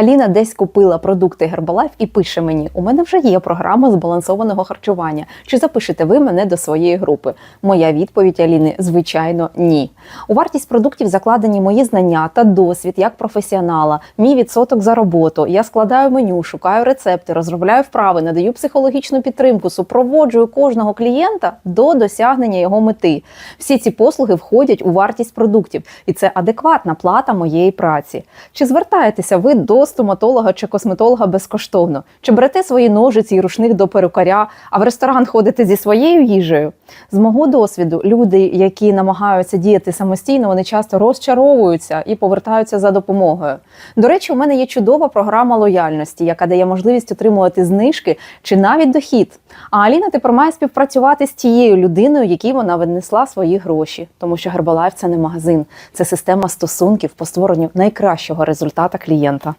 Аліна десь купила продукти Herbalife і пише мені: у мене вже є програма збалансованого харчування. Чи запишете ви мене до своєї групи? Моя відповідь Аліни звичайно ні. У вартість продуктів закладені мої знання та досвід як професіонала, мій відсоток за роботу. Я складаю меню, шукаю рецепти, розробляю вправи, надаю психологічну підтримку, супроводжую кожного клієнта до досягнення його мети. Всі ці послуги входять у вартість продуктів, і це адекватна плата моєї праці. Чи звертаєтеся ви до стоматолога чи косметолога безкоштовно? Чи берете свої ножиці і рушник до перукаря, а в ресторан ходите зі своєю їжею? З мого досвіду, люди, які намагаються діяти самостійно, вони часто розчаровуються і повертаються за допомогою. До речі, у мене є чудова програма лояльності, яка дає можливість отримувати знижки чи навіть дохід. А Аліна тепер має співпрацювати з тією людиною, якій вона віднесла свої гроші, тому що Herbalife – це не магазин, це система стосунків по створенню найкращого результата клієнта.